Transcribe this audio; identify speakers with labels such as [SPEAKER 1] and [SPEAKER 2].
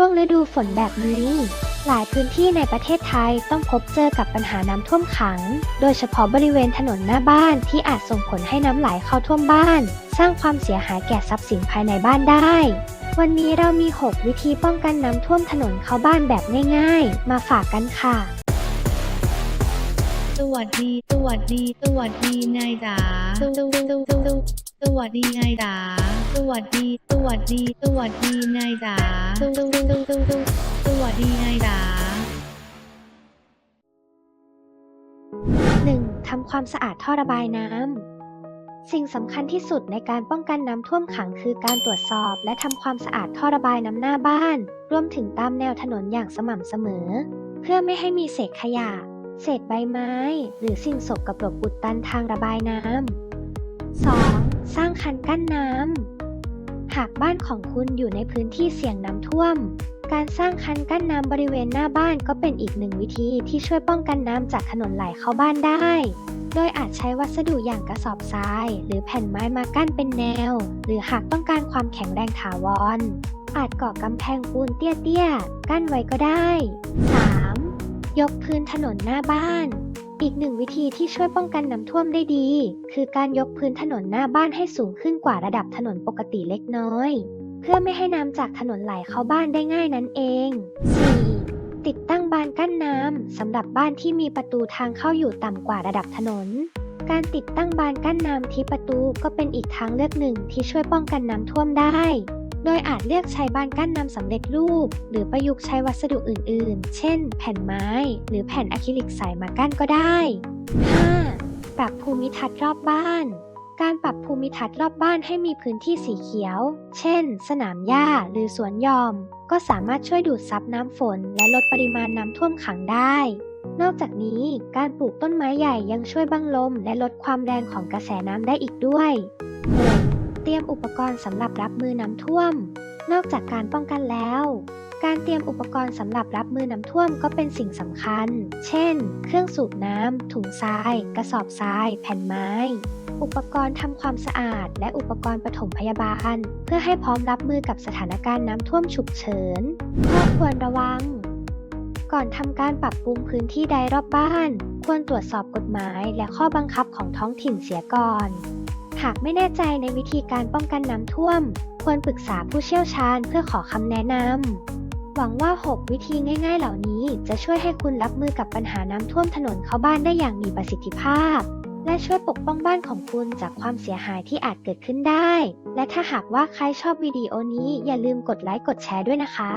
[SPEAKER 1] ช่วงฤดูฝนแบบนี้ หลายพื้นที่ในประเทศไทยต้องพบเจอกับปัญหาน้ำท่วมขัง โดยเฉพาะบริเวณถนนหน้าบ้านที่อาจส่งผลให้น้ำไหลเข้าท่วมบ้าน สร้างความเสียหายแก่ทรัพย์สินภายในบ้านได้ วันนี้เรามี 6 วิธีป้องกันน้ำท่วมถนนเข้าบ้านแบบง่าย ๆ มาฝากกันค่ะ
[SPEAKER 2] สวัสดี สวัสดี สวัสดีนายจ๋าสวสวสวสวสวัสดีนายจ๋าสวัสดี สวัสดี สวัสดีนายจ๋า สวสวสวสวสวสวัสดีนายจ๋า
[SPEAKER 1] 1. ทำความสะอาดท่อระบายน้ำ สิ่งสำคัญที่สุดในการป้องกันน้ำท่วมขังคือการตรวจสอบและทำความสะอาดท่อระบายน้ำหน้าบ้าน รวมถึงตามแนวถนนอย่างสม่ำเสมอ เพื่อไม่ให้มีเศษขยะ เศษใบไม้ หรือสิ่งสกปรกอุดตันทางระบายน้ำ 2. สร้างคันกั้นน้ำ หากบ้านของคุณอยู่ในพื้นที่เสี่ยงน้ำท่วม การสร้างคันกั้นน้ำบริเวณหน้าบ้านก็เป็นอีกหนึ่งวิธีที่ช่วยป้องกันน้ำจากถนนไหลเข้าบ้านได้ โดยอาจใช้วัสดุอย่างกระสอบทราย หรือแผ่นไม้มากั้นเป็นแนว หรือหากต้องการความแข็งแรงถาวร อาจก่อกำแพงปูนเตี้ยๆ กั้นไว้ก็ได้ 3. ยกพื้นถนนหน้าบ้าน อีกหนึ่งวิธีที่ช่วยป้องกันน้ำท่วมได้ดี คือการยกพื้นถนนหน้าบ้านให้สูงขึ้นกว่าระดับถนนปกติเล็กน้อย เพื่อไม่ให้น้ำจากถนนไหลเข้าบ้านได้ง่ายนั่นเอง 4. ติดตั้งบานกั้นน้ำสำหรับบ้านที่มีประตูทางเข้าอยู่ต่ำกว่าระดับถนน การติดตั้งบานกั้นน้ำที่ประตูก็เป็นอีกทางเลือกหนึ่งที่ช่วยป้องกันน้ำท่วมได้ โดยอาจเลือกใช้บานกั้นน้ำสำเร็จรูป หรือประยุกต์ใช้วัสดุอื่นๆ เช่น แผ่นไม้ หรือแผ่นอะคริลิกใสมากั้นก็ได้ 5. ปรับภูมิทัศน์รอบบ้าน การปรับภูมิทัศน์รอบบ้านให้มีพื้นที่สีเขียว เช่น สนามหญ้าหรือสวนหยอม ก็สามารถช่วยดูดซับน้ำฝน และลดปริมาณน้ำท่วมขังได้ นอกจากนี้การปลูกต้นไม้ใหญ่ยังช่วยบังลม และลดความแรงของกระแสน้ำได้อีกด้วย 6. เตรียมอุปกรณ์สำหรับรับมือน้ำท่วม นอกจากการป้องกันแล้ว การเตรียมอุปกรณ์สำหรับรับมือน้ำท่วมก็เป็นสิ่งสำคัญ เช่น เครื่องสูบน้ำ ถุงทราย กระสอบทราย แผ่นไม้ อุปกรณ์ทำความสะอาด และอุปกรณ์ปฐมพยาบาล เพื่อให้พร้อมรับมือกับสถานการณ์น้ำท่วมฉุกเฉินข้อควรระวัง ก่อนทำการปรับปรุงพื้นที่ใดรอบบ้าน ควรตรวจสอบกฎหมาย และข้อบังคับของท้องถิ่นเสียก่อน หากไม่แน่ใจในวิธีการป้องกันน้ำท่วม ควรปรึกษาผู้เชี่ยวชาญเพื่อขอคำแนะนำ หวังว่า 6 วิธีง่ายๆ เหล่านี้จะช่วยให้คุณรับมือกับปัญหาน้ำท่วมถนนเข้าบ้านได้อย่างมีประสิทธิภาพ และช่วยปกป้องบ้านของคุณจากความเสียหายที่อาจเกิดขึ้นได้ และถ้าหากว่าใครชอบวิดีโอนี้อย่าลืมกดไลค์กดแชร์ด้วยนะคะ